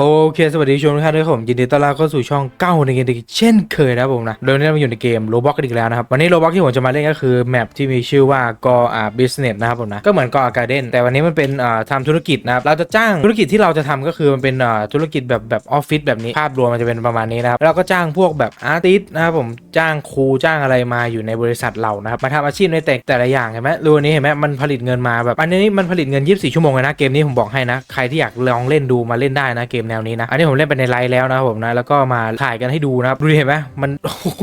โอเค สวัสดีชมทุกท่านด้วยครับผมยินดีต้อนรับเข้าสู่ช่องเก้าในเกมเช่นเคยนะครับผมนะ โดยนี้เราอยู่ในเกมโรบอกกันอีกแล้วนะครับ วันนี้โรบอกที่ผมจะมาเล่นก็คือแมปที่มีชื่อว่ากออาบิสเนสนะครับผมนะ ก็เหมือนกออาการ์เด้นแต่วันนี้มันเป็นอ่าทำธุรกิจนะครับ เราจะจ้างธุรกิจที่เราจะทำก็คือมันเป็นอ่าธุรกิจแบบแบบออฟฟิศแบบนี้ ภาพรวมมันจะเป็นประมาณนี้นะครับเราก็จ้างพวกแบบอาร์ติสนะครับผม จ้างครูจ้างอะไรมาอยู่ในบริษัทเรานะครับ มาทำอาชีพในแต่แต่ละอย่างเห็นไหมรูอันนี้เห็นไหมมันผลิตเงินมาแบบ อันนี้มันผลิตเงิน 24 ชั่วโมงเลยนะ เกมนี้ผมบอกให้นะ ใครที่อยากลองเล่นดูมาเล่นได้นะเกมแนวนี้นะ อันนี้ผมเล่นไปในไลฟ์แล้วนะครับผมนะ แล้วก็มาถ่ายกันให้ดูนะครับ ดูเห็นไหมมัน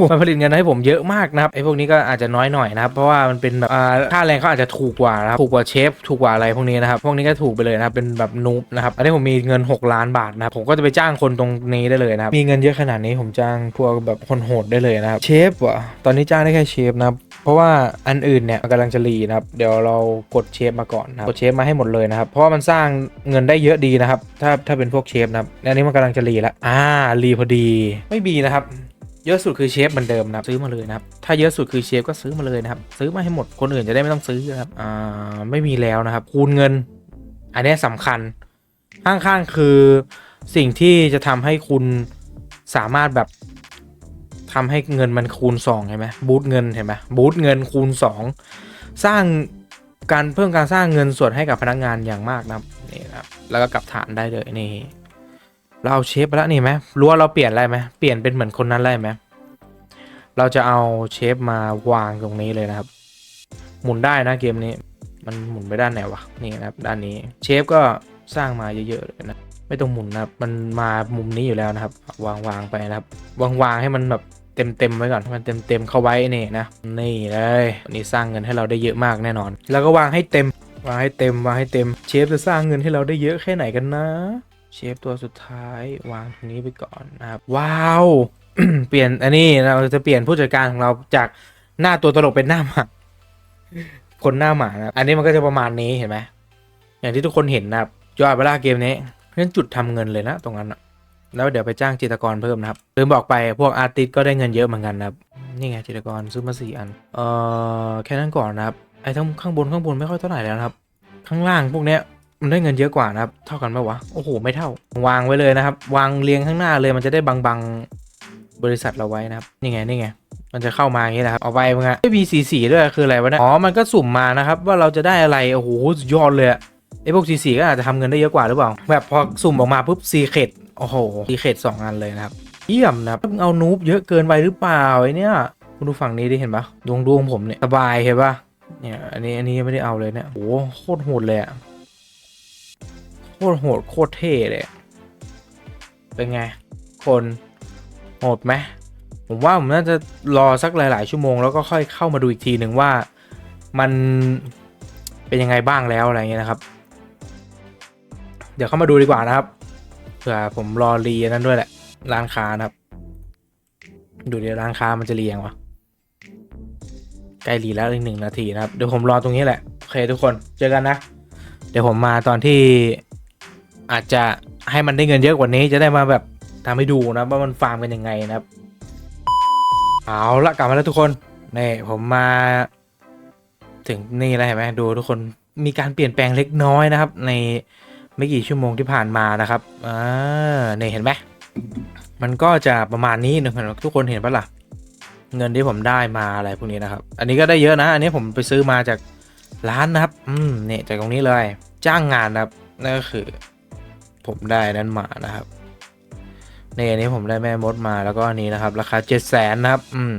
มันผลิตเงินให้ผมเยอะมากนะครับไอ้พวกนี้ก็อาจจะน้อยหน่อยนะครับ เพราะว่ามันเป็นแบบอ่าค่าแรงเขาอาจจะถูกกว่านะครับ ถูกกว่าเชฟ ถูกกว่าอะไรพวกนี้นะครับ พวกนี้ก็ถูกไปเลยนะครับ เป็นแบบนูบนะครับ อันนี้ผมมีเงิน 6 ล้านบาทนะครับ ผมก็จะไปจ้างคนตรงนี้ได้เลยนะครับ มีเงินเยอะขนาดนี้ผมจ้างพวกแบบคนโหดได้เลยนะครับ เชฟวะตอนนี้จ้างได้แค่เชฟนะครับเพราะว่าอันอื่นเนี่ยกำลังจะรีนะครับ เดี๋ยวเรากดเชฟมาก่อนนะกดเชฟมาให้หมดเลยนะครับ เพราะว่ามันสร้างเงินได้เยอะดีนะครับ ถ้าถ้าเป็นพวกเชฟนะครับอันนี้มันกำลังจะรีแล้วอ่ารีพอดีไม่มีนะครับเยอะสุดคือเชฟเหมือนเดิมนะครับซื้อมาเลยนะครับถ้าเยอะสุดคือเชฟก็ซื้อมาเลยนะครับซื้อมาให้หมดคนอื่นจะได้ไม่ต้องซื้อนะครับอ่าไม่มีแล้วนะครับ คูณเงิน อันนี้สำคัญข้างๆคือสิ่งที่จะทำให้คุณสามารถแบบทำให้เงินมันคูณ2เห็นไหมบูตเงินเห็นไหมบูตเงินคูณ 2 สร้างการเพิ่มการสร้างเงินส่วนให้กับพนักงานอย่างมากนะครับนี่นะครับแล้วก็กลับฐานได้เลยนี่ เราเอาเชฟไปแล้วนี่ไหมรู้วเราเปลี่ยนอะไรไหมเปลี่ยนเป็นเหมือนคนนั้นได้ไหมเราจะเอาเชฟมาวางตรงนี้เลยนะครับ หมุนได้นะเกมนี้ มันหมุนไปด้านไหนวะนี่นะครับด้านนี้เชฟก็สร้างมาเยอะๆเลยนะไม่ต้องหมุนนะครับ มันมามุมนี้อยู่แล้วนะครับ วางวางไปนะครับ วางวางๆให้มันแบบเต็มเต็มๆไว้ก่อนให้มันเต็มเต็มๆเข้าไว้นี่นะ นี่เลยนนี้สร้างเงินให้เราได้เยอะมากแน่นอน แล้วก็วางให้เต็ม วางให้เต็ม วางให้เต็ม เชฟจะสร้างเงินให้เราได้เยอะแค่ไหนกันนะ เชฟตัวสุดท้ายวางตรงนี้ไปก่อนนะครับ ว้าว เปลี่ยนอันนี้เราจะเปลี่ยนผู้จัดการของเราจากหน้าตัวตลกเป็นหน้าหมาคนหน้าหมานะอันนี้มันก็จะประมาณนี้เห็นไหมอย่างที่ทุกคนเห็นนะครับยอดเวลาเกมนี้เป็นจุดทำเงินเลยนะตรงนั้นนะแล้วเดี๋ยวไปจ้างจิตรกรเพิ่มนะครับลืมบอกไปพวกอาร์ติสก็ได้เงินเยอะเหมือนกันนะครับนี่ไงจิตรกรซื้อมาสี่อันเอ่อแค่นั้นก่อนนะครับไอ้ทั้งข้างบนข้างบนไม่ค่อยเท่าไหร่แล้วนะครับ ข้างล่างพวกเนี้ย มันได้เงินเยอะกว่านะครับ เท่ากันไหมวะ โอ้โห ไม่เท่า วางไว้เลยนะครับ วางเรียงข้างหน้าเลย มันจะได้บังบังๆ บริษัทเราไว้นะครับ นี่ไง นี่ไง มันจะเข้ามาอย่างนี้แหละครับ เอาไปมึงอะไม่มีสีสีด้วย คืออะไรวะเนี่ย อ๋อ มันก็สุ่มมานะครับ ว่าเราจะได้อะไร โอ้โหสุดยอดเลยไอพวกสีสีก็อาจจะทำเงินได้เยอะกว่าหรือเปล่า แบบพอสุ่มออกมาปุ๊บซีเคดโอ้โหซีเคดสองอันเลยนะครับ เยี่ยมนะมึงเอานูบเยอะเกินไปหรือเปล่าไอเนี่ยคุณดูฝั่งนี้ดิเห็นปะดวงดวงผมเนี่ยสบายเห็นปะเนี่ย อันนี้ อันนี้ไม่ได้เอาเลยเนี่ย โอ้โห โคตรโหดเลยอะ ตรโหดโคตรเท่เลย เป็นไง คนโหดไหมผมว่าผมน่าจะรอสักหลาย ๆ ชั่วโมงแล้วก็ค่อยเข้ามาดูอีกทีหนึ่งว่ามันเป็นยังไงบ้างแล้วอะไรเงี้ยนะครับ เดี๋ยวเข้ามาดูดีกว่านะครับเผื่อผมรอรีนนั้นด้วยแหละร้านค้านะครับ ดูเดี๋ยวร้านค้ามันจะเรียงวะใกล้รีแล้วอีกหนึ่งนาทีนะครับเดี๋ยวผมรอตรงนี้แหละโอเคทุกคนเจอกันนะ เดี๋ยวผมมาตอนที่ อาจจะให้มันได้เงินเยอะกว่านี้จะได้มาแบบทำให้ดูนะว่ามันฟาร์มกันยังไงนะครับ เอาละกลับมาแล้วทุกคนนี่ผมมา ถึงนี่แล้วเห็นไหมดูทุกคนมีการเปลี่ยนแปลงเล็กน้อยนะครับ ในไม่กี่ชั่วโมงที่ผ่านมานะครับอ่านี่เห็นไหมมันก็จะประมาณนี้นะทุกคนเห็นปะล่ะ เงินที่ผมได้มาอะไรพวกนี้นะครับ อันนี้ก็ได้เยอะนะ อันนี้ผมไปซื้อมาจากร้านนะครับ อืมเนี่ยจากตรงนี้เลย จ้างงานนะครับนั่นก็คือ ผมได้นั้นมานะครับนี่อันนี้ผมได้แม่มดมาแล้วก็อันนี้นะครับ ราคาเจ็ดแสนนะครับ อืม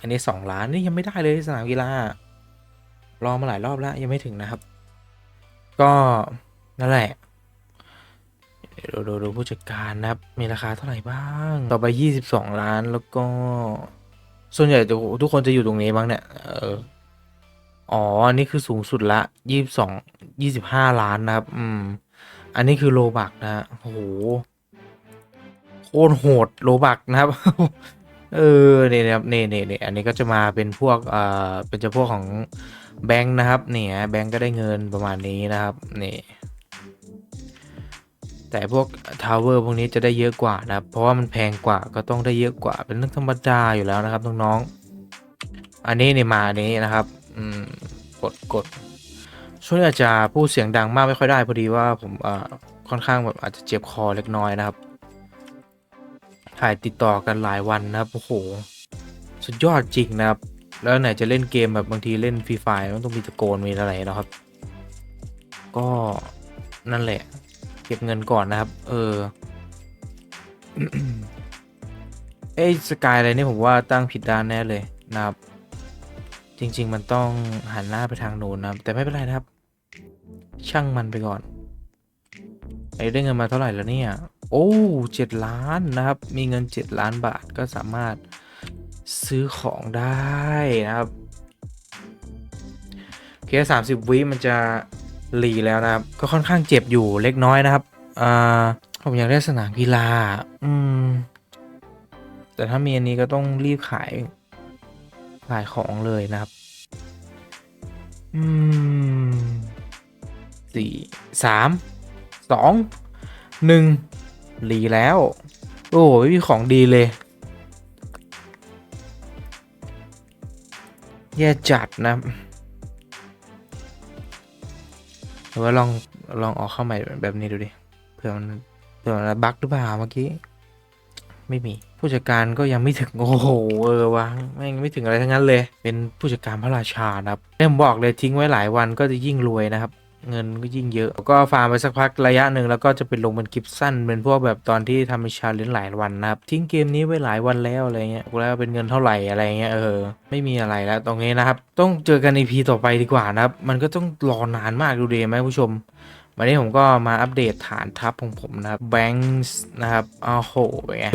อันนี้สองล้านนี่ยังไม่ได้เลยสนามกีฬารอมาหลายรอบแล้วยังไม่ถึงนะครับ ก็นั่นแหละดูดูดูผู้จัดการนะครับ มีราคาเท่าไหร่บ้าง ต่อไปยี่สิบสองล้านแล้วก็ ส่วนใหญ่จะทุกคนจะอยู่ตรงนี้บ้างเนี่ย เออ อ๋ออันนี้คือสูงสุดละยี่สิบสองยี่สิบห้าล้านนะครับ อืม อันนี้คือโลบักนะฮะโอ้โหโคตรโหดโลบักนะครับ เออเนี่ยนะครับเนี่ยเนี่ยเนี่ยอันนี้ก็จะมาเป็นพวกเอ่อเป็นจะพวกของแบงค์นะครับเนี่ยแบงค์ก็ได้เงินประมาณนี้นะครับนี่แต่พวกทาวเวอร์พวกนี้จะได้เยอะกว่านะครับเพราะว่ามันแพงกว่าก็ต้องได้เยอะกว่า เป็นเรื่องธรรมดาอยู่แล้วนะครับน้องๆอันนี้เนี่ยมาอันนี้นะครับ อืมกดกด ช่วงนี้อาจจะพูดเสียงดังมากไม่ค่อยได้พอดีว่าผมเอ่อค่อนข้างแบบอาจจะเจ็บคอเล็กน้อยนะครับ ถ่ายติดต่อกันหลายวันนะครับโอ้โหสุดยอดจริงนะครับ แล้วไหนจะเล่นเกมแบบบางทีเล่นฟรีไฟมันต้องมีตะโกนมีอะไรนะครับ ก็นั่นแหละ เก็บเงินก่อนนะครับ เออเอ้สกายอะไรนี่ผมว่าตั้งผิดด้านแน่เลยนะครับ จริง ๆ มันต้องหันหน้าไปทางโน้นนะครับแต่ไม่เป็นไรนะครับ ช่างมันไปก่อนไอ้ได้เงินมาเท่าไหร่แล้วเนี่ย โอ้เจ็ดล้านนะครับ มีเงินเจ็ดล้านบาทก็สามารถซื้อของได้นะครับโอเคสามสิบวิมันจะรีแล้วนะครับ ก็ค่อนข้างเจ็บอยู่เล็กน้อยนะครับอ่าผมอยากได้สนามกีฬา อืม แต่ถ้ามีอันนี้ก็ต้องรีบขาย ขายของเลยนะครับ อืม สี่สามสองหนึ่งรีแล้ว โอ้ไม่มีของดีเลย แย่จัดนะหรือว่าลอง ลองออกเข้าใหม่แบบนี้ดูดิ เผื่อมันเผื่อมันบั๊กหรือเปล่าเมื่อกี้ ไม่มี ผู้จัดการก็ยังไม่ถึง โอ้โห เออวะแม่งไม่ถึงอะไรทั้งนั้นเลย เป็นผู้จัดการพระราชานะครับเนี่ยผมบอกเลยทิ้งไว้หลายวันก็จะยิ่งรวยนะครับ เงินก็ยิ่งเยอะ ก็ฟาร์มไปสักพักระยะหนึ่งแล้วก็จะเป็นลงเป็นคลิปสั้นเป็นพวกแบบตอนที่ทำเป็นชาเลนจ์หลายวันนะครับ ทิ้งเกมนี้ไว้หลายวันแล้วอะไรเงี้ยแล้วเป็นเงินเท่าไหร่อะไรเงี้ยเออไม่มีอะไรแล้วตรงนี้นะครับ ต้องเจอกันในพีต่อไปดีกว่านะครับ มันก็ต้องรอนานมากดูเดไหมผู้ชมวันนี้ผมก็มาอัปเดตฐานทัพของผมนะครับ Banks นะครับอ้โห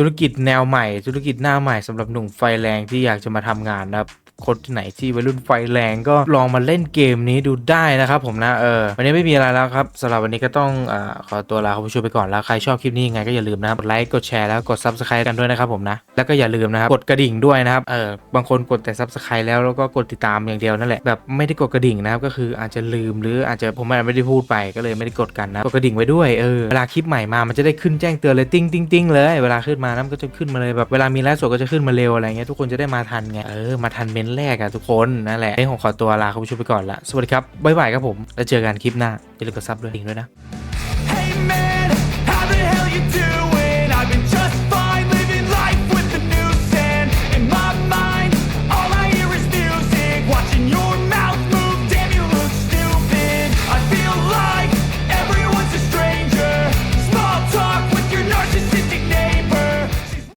ธุรกิจแนวใหม่ ธุรกิจหน้าใหม่สำหรับหนุ่มไฟแรงที่อยากจะมาทำงานนะครับ คนที่ไหนที่วัยรุ่นไฟแรงก็ลองมาเล่นเกมนี้ดูได้นะครับผมนะเออวันนี้ไม่มีอะไรแล้วครับสำหรับวันนี้ก็ต้องอ่าขอตัวลาคุณผู้ชมไปก่อนแล้วใครชอบคลิปนี้ยังไงก็อย่าลืมนะครับกดไลค์กดแชร์แล้วกด Subscribe กันด้วยนะครับผมนะแล้วก็อย่าลืมนะครับกดกระดิ่งด้วยนะครับเออบางคนกดแต่ Subscribe แล้วแล้วก็กดติดตามอย่างเดียวนั่นแหละแบบไม่ได้กดกระดิ่งนะครับก็คืออาจจะลืมหรืออาจจะผมอาจจะไม่ได้พูดไปก็เลยไม่ได้กดกันนะกดกระดิ่งไว้ด้วยเออเวลาคลิปใหม่มามันจะได้ขึ้นแจ้งเตือนเลยติ้งติ้งติ้งเลยเวลาขึ้นมานั้นก็จะขึ้นมาเลยแบบเวลามีไลฟ์สดก็จะขึ้นมาเร็วอะไรเงี้ยทุกคนจะได้มาทันไงเออมาทันเมนแรกอะทุกคนนั่นแหละนี่ผมขอตัวลาคุณผู้ชมไปก่อนละสวัสดีครับบ๊ายบายครับผมแล้วเจอกันคลิปหน้าอย่าลืมกดซับด้วยดิ้งด้วยนะ